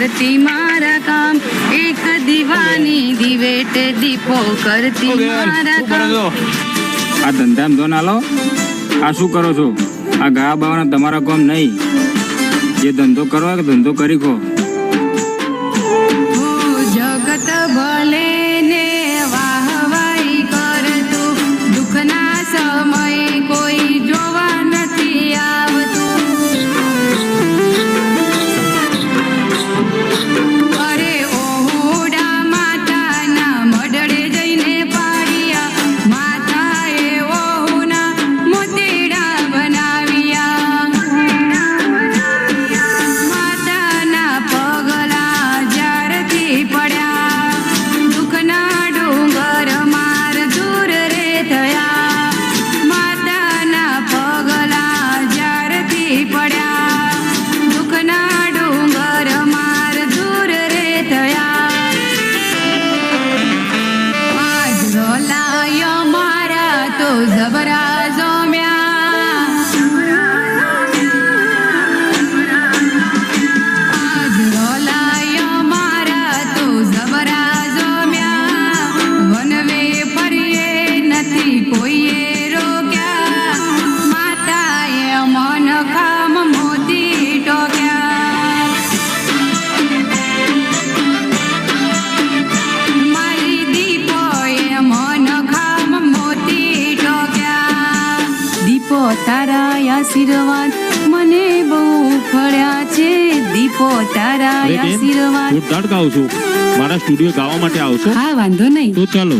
કરતી મારા કામ એક દીવાની દિવેટ દીપો કરતી મારા કામ આ ધંધામ ધોન આલો. આ શું કરો છો? આ ગા બાવાના તમારા કામ નહીં. જે ધંધો કરવા કે ધંધો કરી ખો. આશીર્વાદ. મને બહુ ફળ્યા છે દીપો તારા આશીર્વાદ. હું ગાઉં છું. મારા સ્ટુડિયો ગાવા માટે આવશો? હા વાંધો નહીં. તો ચાલો.